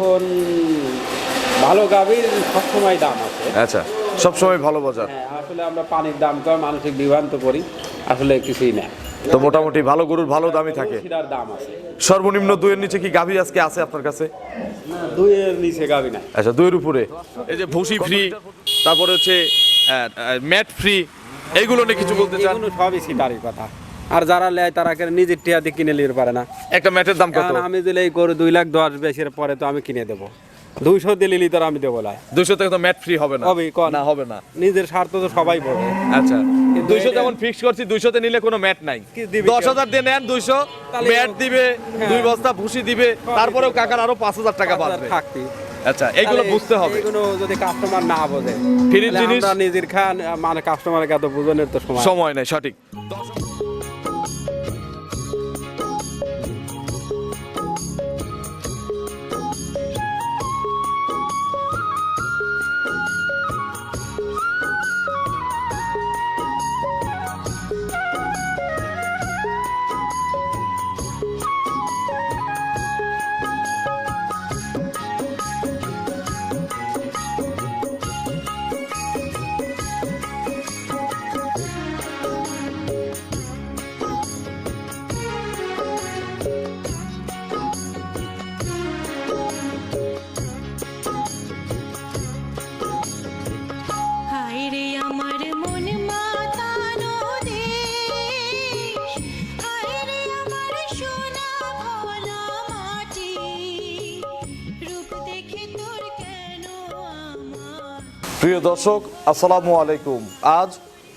এখন ভালো গাভীর সবসময় দাম আছে। আচ্ছা সবসময় ভালো বাজার। হ্যাঁ আসলে আমরা পানির দাম কম মানসিক বিভ্রান্ত করি আসলে কিছুই না। তো মোটামুটি ভালো গরুর ভালো দামই থাকে। দাম আছে। সর্বনিম্ন দুইয়ের নিচে কি গাভী আজকে আছে আপনার কাছে? দুইয়ের নিচে গাভী না। আচ্ছা দুইয়ের উপরে। এই যে ভুসি ফ্রি তারপরে হচ্ছে ম্যাট ফ্রি এইগুলো নিয়ে কিছু বলতে চান? এগুলো সবই সিটারের কথা। আর যারা লেয় তারা নিজের টিয়া দিয়ে কিনে নিতে পারে না। একটা ম্যাটের দাম কত? আমি দিলে এই গরু দুই লাখ দশ বেশির পরে তো আমি কিনে দেবো। দুইশো দিলে তো আমি দেবো না। দুইশো থেকে তো ম্যাট ফ্রি হবে না। হবে। না হবে না। নিজের স্বার্থ তো সবাই বোঝে আচ্ছা। দুইশো যেমন ফিক্স করছি দুইশোতে নিলে কোনো ম্যাট নাই। দশ? হাজার দিয়ে নেন দুইশো ম্যাট দিবে হ্যাঁ। দুই বস্তা ভুসি দিবে তারপরেও কাকার আরও পাঁচ হাজার টাকা থাকতি। আচ্ছা এইগুলো বুঝতে হবে। এগুলো যদি কাস্টমার না বোঝে তাহলে জিনিস- নিজের খান মানে কাস্টমারকে এত বোঝনের তো সময় সময় নেই সঠিক। প্রিয় দর্শক, আসসালামু আলাইকুম। আজ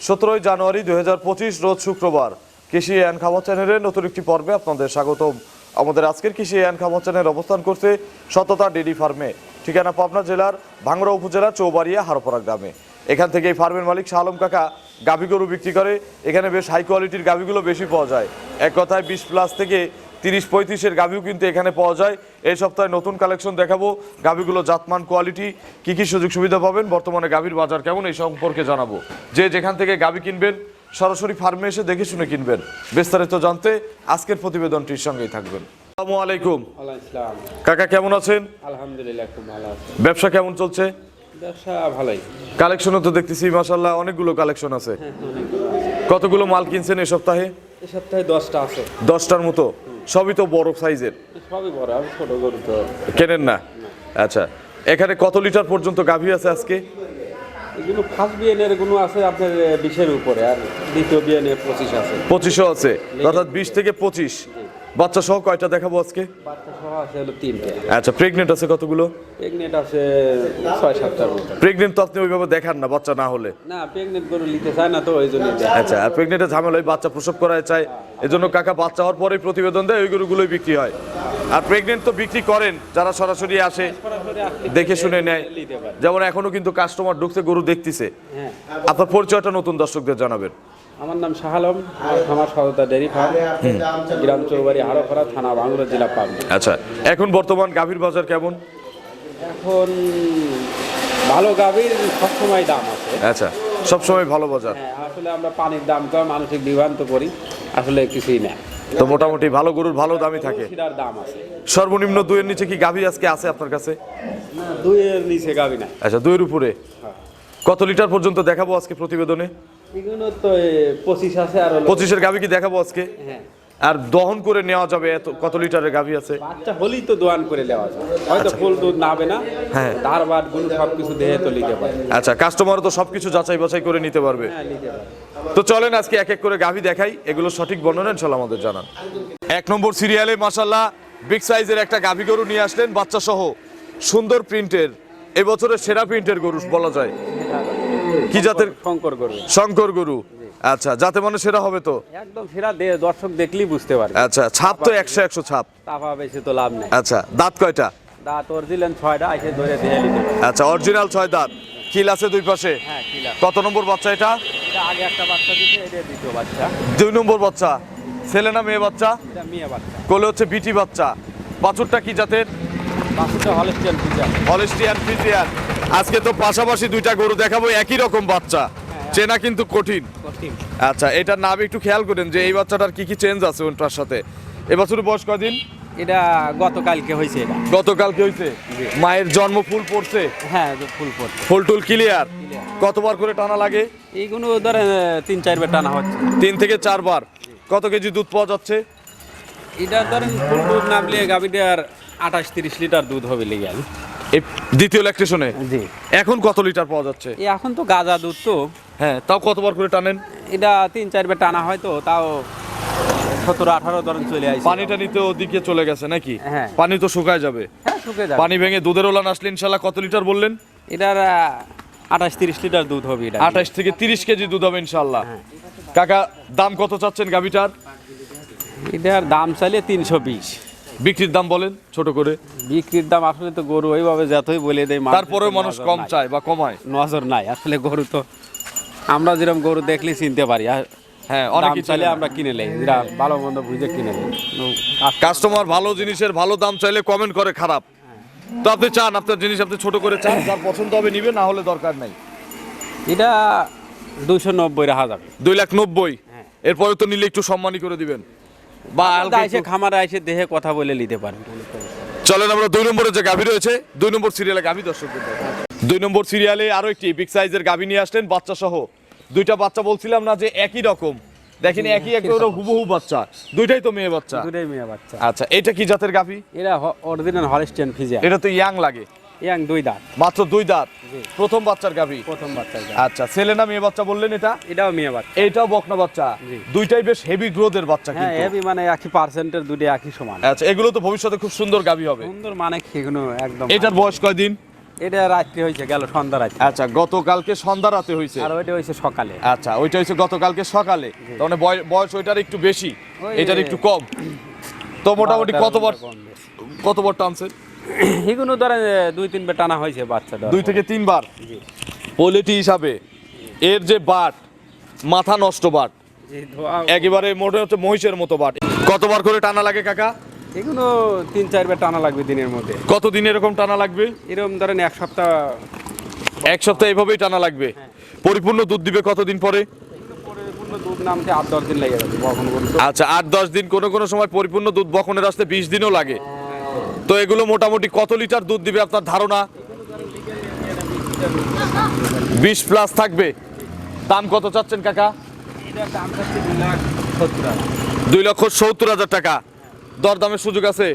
সতেরোই জানুয়ারি দু হাজার পঁচিশ, রোজ শুক্রবার। কৃষি অ্যান্ড খামার চ্যানেলের নতুন একটি পর্বে আপনাদের স্বাগতম। আমাদের আজকের কৃষি অ্যান্ড খামার চ্যানেল অবস্থান করছে সততা ডেরি ফার্মে, ঠিকানা পাবনা জেলার ভাঙড়া উপজেলার চৌবাড়িয়া হারোপাড়া গ্রামে। এখান থেকে এই ফার্মের মালিক শাহ আলম কাকা গাভী গরু বিক্রি করে। এখানে বেশ হাই কোয়ালিটির গাভীগুলো বেশি পাওয়া যায়। এক কথায় বিশ প্লাস থেকে তিরিশ পঁয়ত্রিশের গাভিও কিন্তু এখানে পাওয়া যায়। এই সপ্তাহে নতুন কালেকশন দেখাবো। গাভিগুলো জাতমান কোয়ালিটি। কি কি সুযোগ সুবিধা পাবেন? বর্তমানে গাভীর বাজার কেমন? এই সম্পর্কে জানাব। যে যেখান থেকে গাভী কিনবেন সরাসরি ফার্মে এসে দেখে শুনে কিনবেন। বিস্তারিত জানতে আজকের প্রতিবেদনটির সঙ্গেই থাকবেন। আসসালামু আলাইকুম। কাকা কেমন আছেন? আলহামদুলিল্লাহ খুব ভালো আছে। ব্যবসা কেমন চলছে? ব্যবসা ভালোই। কালেকশনও তো দেখতেছি মাসাল্লাহ অনেকগুলো কালেকশন আছে। কতগুলো মাল কিনছেন এই সপ্তাহে? এই সপ্তাহে দশটা আছে। দশটার মতো? সবই তো বড় সাইজের। সবই বড় আমি ছোট গরু তো। কেনেন না? আচ্ছা এখানে কত লিটার পর্যন্ত গাভী আছে আজকে? এগুলো ফার্স্টগুলো আছে আপনার বিশের উপরে আর দ্বিতীয় পঁচিশ আছে। পঁচিশও আছে। অর্থাৎ বিশ থেকে পঁচিশ। বাচ্চা সহ কয়টা দেখাবো আজকে? বাচ্চা সহ আছে হলো তিনটে। আচ্ছা প্রেগনেন্ট আছে কতগুলো? প্রেগনেন্ট আছে ছয় সাতটার মতো প্রেগনেন্ট তো আপনি ওইভাবে দেখান না বাচ্চা না হলে। না প্রেগনেন্ট গরু নিতে চায় না তো ওই জন্য আচ্ছা আর প্রেগনেন্টের ঝামেলা ওই বাচ্চা প্রসব করায় চায় এজন্য কাকা বাচ্চা হওয়ার পরেই প্রতিবেদন দেয় ওই গরুগুলোই বিক্রি হয়। আর প্রেগনেন্ট তো বিক্রি করেন যারা সরাসরি আসে দেখে শুনে নেয়। যেমন এখনও কিন্তু কাস্টমার ঢুকতে গরু দেখতেছে। হ্যাঁ। আপনার পরিচয়টা নতুন দর্শকদের জানাবেন। আমার নাম শাহ আলম আমার সদতা ডেরি ফার্ম গ্রাম চৌবাড়ি হারোপাড়া থানা বাংলা জেলা পাবনা। আচ্ছা এখন বর্তমান গাভীর বাজার কেমন? এখন ভালো গাভীর সবসময় দাম আছে। আচ্ছা সবসময় ভালো বাজার। হ্যাঁ আসলে আমরা পানির দাম কম মানসিক বিভ্রান্ত করি আসলে কিছুই না তো মোটামুটি ভালো গরুর ভালো দামই থাকে। দাম আছে। সর্বনিম্ন দুইয়ের নিচে কি গাভী আজকে আছে আপনার কাছে? না দুইয়ের নিচে গাভী না আচ্ছা দুইয়ের উপরে। হ্যাঁ। কত লিটার পর্যন্ত দেখাবো আজকে প্রতিবেদনে? এগুলো তো পঁচিশ আছে আর পঁচিশের গাভী কি দেখাবো আজকে? হ্যাঁ। আর দহন করে নেওয়া যাবে এত কত লিটারের গাভী আছে? বাচ্চা হলেই তো দোয়ান করে দেওয়া যায়। হয়তো ফুল দুধ নাবে না। হ্যাঁ। ধার বাদগুলো সব কিছু দেহে তো নিতে পারে। আচ্ছা কাস্টমার তো সবকিছু যাচাই বাছাই করে নিতে পারবে। হ্যাঁ নিতে তো চলেন আজকে এক এক করে গাভী দেখাই। এগুলো সঠিক বর্ণনা ইনশাল্লাহ আমাদের জানান। এক নম্বর সিরিয়ালে মাসাল্লাহ বিগ সাইজের একটা গাভী গরু নিয়ে আসলেন বাচ্চা সহ সুন্দর প্রিন্টের এবছরের সেরা প্রিন্টের গরু বলা যায়। কি জাতের? শঙ্কর করবে শঙ্কর গরু। আচ্ছা যাতে মানে সেরা হবে তো? একদম সেরা দে দর্শক দেখলেই বুঝতে পারবে। আচ্ছা ছাপ তো একশো একশো ছাপ। তাপা বেশি তো লাভ নেই। আচ্ছা দাঁত কয়টা? দাঁত দিলেন ছয়টা এসে ধরে দিয়ে আচ্ছা অরিজিনাল ছয় দাঁত। কিল আছে দুই পাশে? হ্যাঁ কত নম্বর বাচ্চা এটা? আগে একটা বাচ্চা দিচ্ছে এটা দ্বিতীয় বাচ্চা। দুই নম্বর বাচ্চা। ছেলে না মেয়ে বাচ্চা? মেয়ে বাচ্চা। কোলে হচ্ছে বিটি বাচ্চা। বাছুরটা কি জাতের? বাচ্চাটা হলস্টিয়ান পিজা হলিস্টিয়ান ফ্রিজিয়ান। আজকে তো পাশাপাশি দুইটা গরু দেখাবো একই রকম বাচ্চা। চেনা কিন্তু কঠিন। আচ্ছা এটার নাম একটু খেয়াল করেন যে এই বাচ্চাটার কি কি চেঞ্জ আছে ওটার সাথে। এবছর বয়স কদিন এটা গতকালকে হয়েছে এটা। গতকালকে হইছে মায়ের জন্ম ফুল পড়ছে? হ্যাঁ ফুল পড়ছে। ফুল টুল ক্লিয়ার কতবার করে টানা লাগে? এইগুলো ধরেন তিন চারবার টানা হচ্ছে। তিন থেকে চারবার। কত কেজি দুধ পাওয়া যাচ্ছে? এটা ধরেন ফুল দুধ নামলে গাভিটার আঠাশ তিরিশ লিটার দুধ হবে লেগে দ্বিতীয় ল্যাকটেশনে জি। এখন কত লিটার পাওয়া যাচ্ছে? এখন তো গাজা দুধ তো। হ্যাঁ তাও কতবার করে টানেন? এটা তিন চারবার টানা হয় তো তাও সতেরো আঠারো ধরেন চলে আসে। পানিটা নিতে ওদিকে চলে গেছে নাকি? হ্যাঁ। পানি তো শুকায় যাবে। হ্যাঁ শুকে যাবে। পানি ভেঙে দুধের ওলান আসলে ইনশাল্লাহ কত লিটার বললেন? এটার আঠাশ তিরিশ লিটার দুধ হবে এটা। আঠাশ থেকে তিরিশ কেজি দুধ হবে ইনশাল্লাহ হ্যাঁ। কাকা দাম কত চাচ্ছেন গাভিটার? এটার দাম চাইলে তিনশো বিশ। বিক্রির দাম বলেন ছোট করে। বিক্রির দাম আসলে তো গরু ওইভাবে যতই বলে দেয় মানুষের তারপরেও তো মানুষ কম চায় বা কমায় নজর নাই আসলে গরু তো আমরা যেরকম গরু দেখলে চিনতে পারি আর হ্যাঁ অনেকে চাইলে আমরা কিনে নেই যেটা ভালো মন্দ বুঝে কিনে নেই কাস্টমার ভালো জিনিসের ভালো দাম চাইলে কমেন্ট করে খারাপ। তো আপনি চান আপনার জিনিস আপনি ছোট করে চান যার পছন্দ হবে নিবে না হলে দরকার নাই। এটা দুশো নব্বই রাখা যাবে দুই লাখ নব্বই। হ্যাঁ। এরপরে তো নিলে একটু সম্মানই করে দিবেন। বা এসে খামারে এসে দেহে কথা বলে নিতে পারবে চলেন আমরা দুই নম্বরে যে গাভী রয়েছে দুই নম্বর সিরিয়ালে গাভী দর্শক দুই নম্বর সিরিয়ালে আরও একটি বিগ সাইজের গাভী নিয়ে আসলেন বাচ্চা সহ দুইটা বাচ্চা বলছিলাম না যে একই রকম। দেখেন একই একেবারে হুবহু বাচ্চা। দুইটাই তো মেয়ে বাচ্চা। মেয়ে বাচ্চা। আচ্ছা এটা কি জাতের গাভী? এরা অরিজিনাল হলিস্টিয়ান ফিজিয়া এটা তো ইয়াং লাগে। ইয়াং দুই দাঁত। মাত্র দুই দাঁত? প্রথম বাচ্চার গাভী? প্রথম বাচ্চা এটা। আচ্ছা ছেলে না মেয়ে বাচ্চা বললেন এটা? এটাও মেয়ে বাচ্চা। এইটাও বকনা বাচ্চা। দুইটাই বেশ হেভি গ্রোথের বাচ্চা হ্যাঁ কিন্তু। এবি মানে একই পার্সেন্টের দুটি একই সমান। আচ্ছা এগুলো তো ভবিষ্যতে খুব সুন্দর গাভী হবে। সুন্দর মানে সেগুলো একদম এটার বয়স কয়দিন? এটা রাত্রি হয়েছে গেল সন্ধ্যা রাত্রি। আচ্ছা গতকালকে সন্ধ্যা রাতে হয়েছে। আর ওইটা হয়েছে সকালে। আচ্ছা ওইটা হচ্ছে গতকালকে সকালে। তার মানে বয়স ওইটার একটু বেশি এটার একটু কম। তো মোটামুটি কতবার। কতবার টানছেন? এগুলো ধরেন দুই তিনবার টানা হয়েছে বাচ্চাটা দুই থেকে তিনবার? পোলিটি হিসাবে এর যে বাট মাথা নষ্ট বাট একেবারে মোটে হচ্ছে মহিষের মতো বাট। কতবার করে টানা লাগে কাকা? এগুলো তিন চারবার টানা লাগবে দিনের মধ্যে। কতদিন এরকম টানা লাগবে? এরকম ধরেন এক সপ্তাহ। এক সপ্তাহ এভাবেই টানা লাগবে। পরিপূর্ণ দুধ দিবে কতদিন পরে? দুধ নামতে আট দশ দিন লেগে যাবে আচ্ছা আট দশ দিন কোনো কোনো সময় পরিপূর্ণ দুধ বখনের আসতে বিশ দিনও লাগে। তো এগুলো মোটামুটি কত লিটার দুধ দিবে আপনার ধারণা? বিশ প্লাস থাকবে। দাম কত চাচ্ছেন কাকা? দুই লক্ষ সত্তর হাজার টাকা। দরদামের সুযোগ আছে?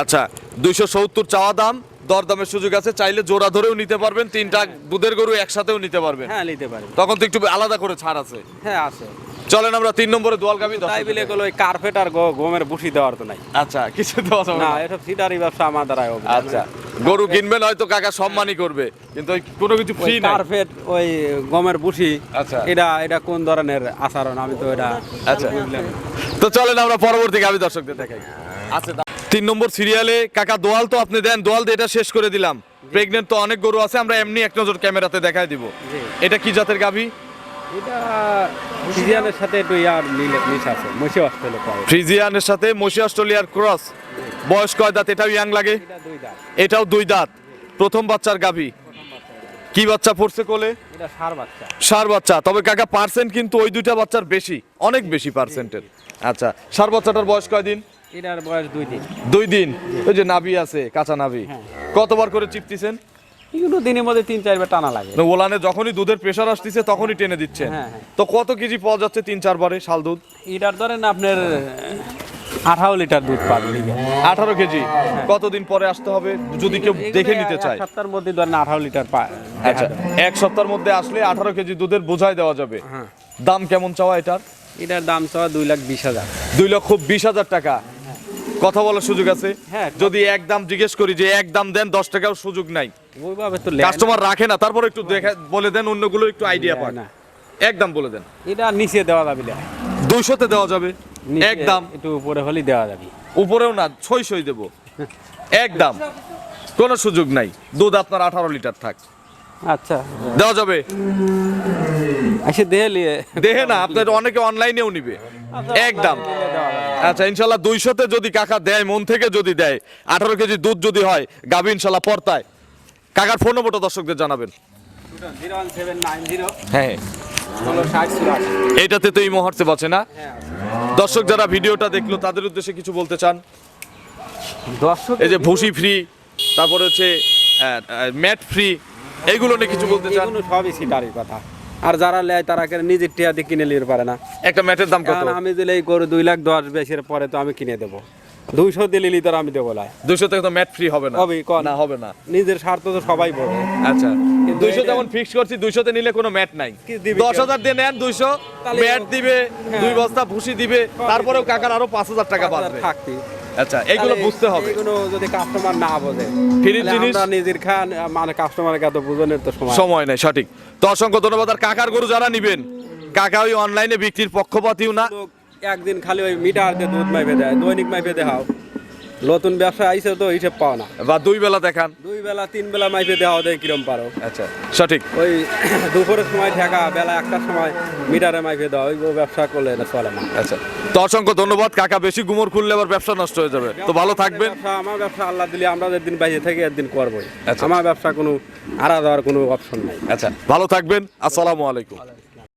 আচ্ছা দুইশো সত্তর চাওয়া দাম দরদামের সুযোগ আছে। চাইলে জোড়া ধরেও নিতে পারবেন তিনটা দুধের গরু একসাথেও নিতে পারবেন। হ্যাঁ নিতে পারে তখন তো একটু আলাদা করে ছাড় আছে। হ্যাঁ আছে। চলেন আমরা তিন নম্বরে তাই বলে গেলো কার্পেট আর গো- গমের বুসি দেওয়ার তো নাই। আচ্ছা কিছু দেওয়া যাবে না এসব সিটারি ব্যবসা আমার হবে আচ্ছা গরু কিনবেন হয়তো কাকা সম্মানই করবে কিন্তু ওই কোনো কিছু ফ্রি না কার্পেট ওই গমের বুসি আচ্ছা। এটা এটা কোন ধরনের আচরণ? আমি তো এটা আচ্ছা। তো চলেন আমরা পরবর্তী গাবি দর্শকদের দেখাই। আচ্ছা তিন নম্বর সিরিয়ালে কাকা দোয়াল তো আপনি দেন দোয়াল দিয়ে এটা শেষ করে দিলাম। প্রেগনেন্ট তো অনেক গরু আছে আমরা এমনি এক নজর ক্যামেরাতে দেখাই দিব। এটা কি জাতের গাবি? এটা সিজিয়ানের সাথে একটু ইয়ার মিশ আছে মসি অস্ট্রেলে ফ্রিজিয়ানের সাথে মসি অস্ট্রেলিয়ার ক্রস। বয়স কয় দাঁত? এটাও ইয়াং লাগে? এটাও দুই দাঁত। প্রথম বাচ্চার গাভী। কি বাচ্চা পড়ছে কোলে? সার বাচ্চা। তবে কাকা পার্সেন্ট কিন্তু ওই দুইটা বাচ্চার বেশি। অনেক বেশি পার্সেন্টের আচ্ছা সার বাচ্চাটার বয়স কয়দিন এটার বয়স দুই দিন। দুই দিন। ওই যে নাভি আছে কাঁচা নাভি। হ্যাঁ। কতবার করে চিপতিছেন? এগুলো দিনের মধ্যে তিন চারবার টানা লাগে। ওলানে যখনই দুধের প্রেশার আসতেছে তখনই টেনে দিচ্ছেন। হ্যাঁ, হ্যাঁ। তো কত কেজি পাওয়া যাচ্ছে তিন চারবারে শাল দুধ? এটার ধরেন আপনার আঠারো লিটার দুধ পাবে। আঠারো কেজি। কতদিন পরে আসতে হবে? যদি কেউ দেখে নিতে চায়। সপ্তাহের মধ্যে ধরেন আঠারো লিটার পা আচ্ছা এক সপ্তাহের মধ্যে আসলে আঠারো কেজি দুধের বোঝাই দেওয়া যাবে। হ্যাঁ। দাম কেমন চাওয়া এটার? এটার দাম চাওয়া দুই লাখ বিশ হাজার। দুই লক্ষ বিশ হাজার টাকা। কথা বলার সুযোগ আছে। হ্যাঁ। যদি এক দাম জিজ্ঞেস করি যে এক দাম দেন দশ টাকাও সুযোগ নাই। কাস্টমার রাখে না তারপর একটু দেখে বলে দেন অন্যগুলো একটু আইডিয়া পায় না। এক দাম বলে দেন। এটা নিচে দেওয়া যাবে না। দুইশোতে দেওয়া যাবে। এক দাম। একটু উপরে হলেই দেওয়া যাবে। উপরেও না ছই ছই দেব। এক দাম। কোনো সুযোগ নাই। দুধ আপনার আঠারো লিটার থাক। আচ্ছা। দেওয়া যাবে। এসে দেহে লিয়ে দেহে না আপনার অনেকে অনলাইনেও নিবে। এক দাম। দেওয়া যাবে। আচ্ছা ইনশাল্লাহ দুইশোতে যদি কাকা দেয় মন থেকে যদি দেয় আঠারো কেজি দুধ যদি হয় গাবি ইনশাল্লাহ পর্তায় কাকার ফোন নম্বরটা দর্শকদের জানাবেন। হ্যাঁ। এইটাতে তো এই মুহূর্তে বাঁচে না। দর্শক যারা ভিডিওটা দেখল তাদের উদ্দেশ্যে কিছু বলতে চান? দর্শক এই যে ভুসি ফ্রি তারপরে হচ্ছে ম্যাট ফ্রি এইগুলো নিয়ে কিছু বলতে চান? এগুলো সবই সিটারই কথা। আর যারা নেয় তারা কেন নিজের টিয়া দিয়ে কিনে নিতে পারে না। একটা ম্যাটের দাম কত? আমি দিলে এই গরু দুই লাখ দশ বেশির পরে তো আমি কিনে দেবো। দুইশো দিলে তো আমি দেবো লাই দুইশো থেকে তো ম্যাট ফ্রি হবে না। কন। না হবে না। নিজের স্বার্থ তো সবাই বোঝে আচ্ছা। দুইশো যেমন ফিক্স করছি দুইশোতে নিলে কোনো ম্যাট নাই। দশ হাজার দিয়ে নেন দুইশো ম্যাট দিবে হ্যাঁ। দুই বস্তা ভুসি দিবে তারপরেও কাকার আরও পাঁচ হাজার টাকা বাড়বে থাকতি আচ্ছা এইগুলো বুঝতে হবে। এগুলো যদি কাস্টমার না বোঝে ফ্রির জিনিস- নিজের খান মানে কাস্টমারের কাছে বোঝানোর তো সময় সময় নেই সঠিক। তো অসংখ্য ধন্যবাদ। আর কাকার গরু যারা নিবেন কাকা ওই অনলাইনে বিক্রির পক্ষপাতিও না। একদিন খালি ওই মিটার দিয়ে দুধ মাইপে দেয় দৈনিক মাইপে দেখাও নতুন ব্যবসা আইসে তো হিসেব পাও না। বা দুই বেলা দেখান। দুই বেলা তিন বেলা মাইপে দেওয়া দেয় কিরম পারো। আচ্ছা সঠিক। ওই দুপুরের সময় ঠেকা বেলা একটার সময় মিটারে মাইপে দেওয়া ওই ব্যবসা করলে না চলে না। আচ্ছা তো অসংখ্য ধন্যবাদ। কাকা বেশি গুমর খুললে আবার ব্যবসা নষ্ট হয়ে যাবে। তো ভালো থাকবেন। আমার ব্যবসা আল্লাহ দিলে আমরা যেদিন বাইরে থেকে একদিন করব আচ্ছা। আমার ব্যবসা কোনো আড়া দেওয়ার কোনো অপশন নাই। আচ্ছা ভালো থাকবেন। আসসালামু আলাইকুম।